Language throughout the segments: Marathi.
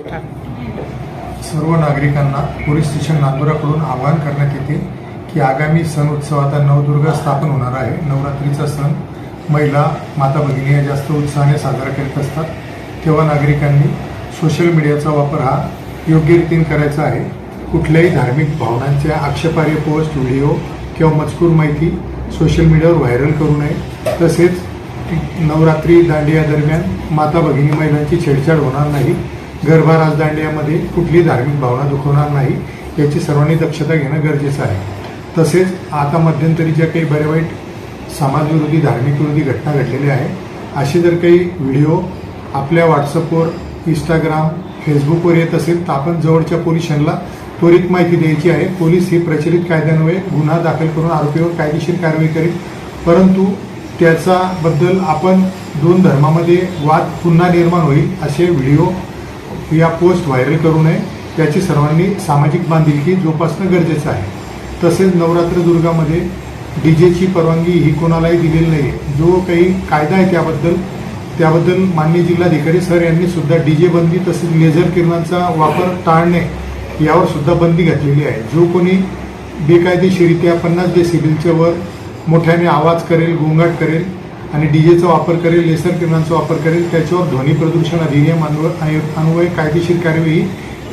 सर्व नागरिकांना पोलीस स्टेशन नांदुराकडून आवाहन करण्यात येते की आगामी सण उत्सव आता नवदुर्गा स्थापन होणार आहे. नवरात्रीचा सण महिला माता भगिनी या जास्त उत्साहाने साजरा करीत असतात. तेव्हा नागरिकांनी सोशल मीडियाचा वापर हा योग्य रीतीने करायचा आहे. कुठल्याही धार्मिक भावनांच्या आक्षेपार्ह पोस्ट व्हिडिओ किंवा मजकूर माहिती सोशल मीडियावर व्हायरल करू नये. तसेच नवरात्री दांडिया दरम्यान माता भगिनी महिलांची छेडछाड होणार नाही. गरबा राजदांडियामध्ये कुठली धार्मिक भावना दुखवणार नाही याची सर्वांनी दक्षता घेणं गरजेचं आहे. तसेच आता मध्यंतरी ज्या काही बऱ्या वाईट समाजविरोधी धार्मिक विरोधी घटना घडलेल्या आहे असे जर काही व्हिडिओ आपल्या व्हॉट्सअपवर इंस्टाग्राम फेसबुकवर येत असेल तर आपण जवळच्या पोलिसांना त्वरित माहिती द्यायची आहे. पोलीस ही प्रचलित कायद्यान्वये गुन्हा दाखल करून आरोपीवर कायदेशीर कारवाई करेल. परंतु त्याचा बद्दल आपण दोन धर्मामध्ये वाद पुन्हा निर्माण होईल असे व्हिडिओ या पोस्ट व्हायरल करू नये. याची सर्वांनी सामाजिक बांधिलकी जोपासणं गरजेचं आहे. तसेच नवरात्र दुर्गामध्ये डीजेची परवानगी ही कोणालाही दिलेली नाही आहे जो काही कायदा आहे त्याबद्दल त्याबद्दल माननीय जिल्हाधिकारी सर यांनी सुद्धा डीजे बंदी तसेच लेझर किरणांचा वापर टाळणे यावर सुद्धा बंदी घातलेली आहे. जो कोणी बेकायदेशीरित्या पन्नास डेसिबलच्या वर मोठ्याने आवाज करेल गोंगाट करेल आणि डी जेचा वापर करेल लेसर किरणांचा वापर करेल त्याच्यावर ध्वनी प्रदूषण अधिनियम अन्व अन्वये कायदेशीर कार्यवाही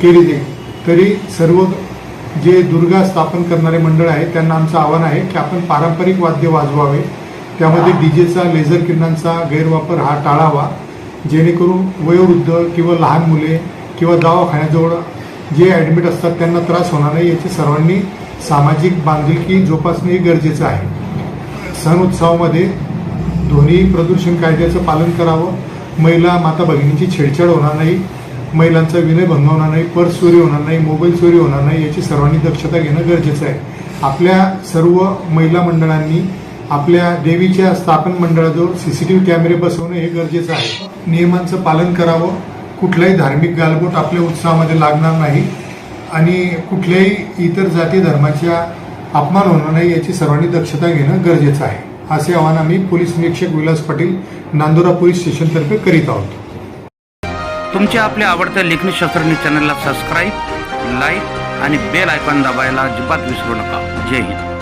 केली जाईल. तरी सर्व जे दुर्गा स्थापन करणारे मंडळ आहे त्यांना आमचं आव्हान आहे की आपण पारंपरिक वाद्य वाजवावे. त्यामध्ये डीजेचा लेझर किरणांचा गैरवापर हा टाळावा. जेणेकरून वयोवृद्ध किंवा लहान मुले किंवा दवाखान्याजवळ जे ॲडमिट असतात त्यांना त्रास होणार नाही. याची सर्वांनी सामाजिक बांधिलकी जोपासणे हे गरजेचं आहे. सण उत्सवामध्ये ध्वनी प्रदूषण कायद्याचं पालन करावं. महिला माता भगिनीची छेडछाड होणार नाही. महिलांचा विनयभंग होणार नाही. पर्स चोरी होणार नाही. मोबाईल चोरी होणार नाही याची सर्वांनी दक्षता घेणं गरजेचं आहे. आपल्या सर्व महिला मंडळांनी आपल्या देवीच्या स्थापन मंडळाजवळ सी सी टी व्ही कॅमेरे बसवणं हे गरजेचं आहे. नियमांचं पालन करावं. कुठलाही धार्मिक गालबोट आपल्या उत्साहामध्ये लागणार नाही. आणि कुठल्याही इतर जाती धर्माच्या अपमान होणार नाही याची सर्वांनी दक्षता घेणं गरजेचं आहे. असे आवाहन आम्ही पोलीस निरीक्षक विलास पाटील नांदुरा पोलीस स्टेशनतर्फे करीत आहोत. तुमच्या आपल्या आवडत्या लेखनी शास्त्रज्ञ चॅनलला सबस्क्राईब लाईक आणि बेल आयकॉन दाबायला अजिबात विसरू नका. जय हिंद.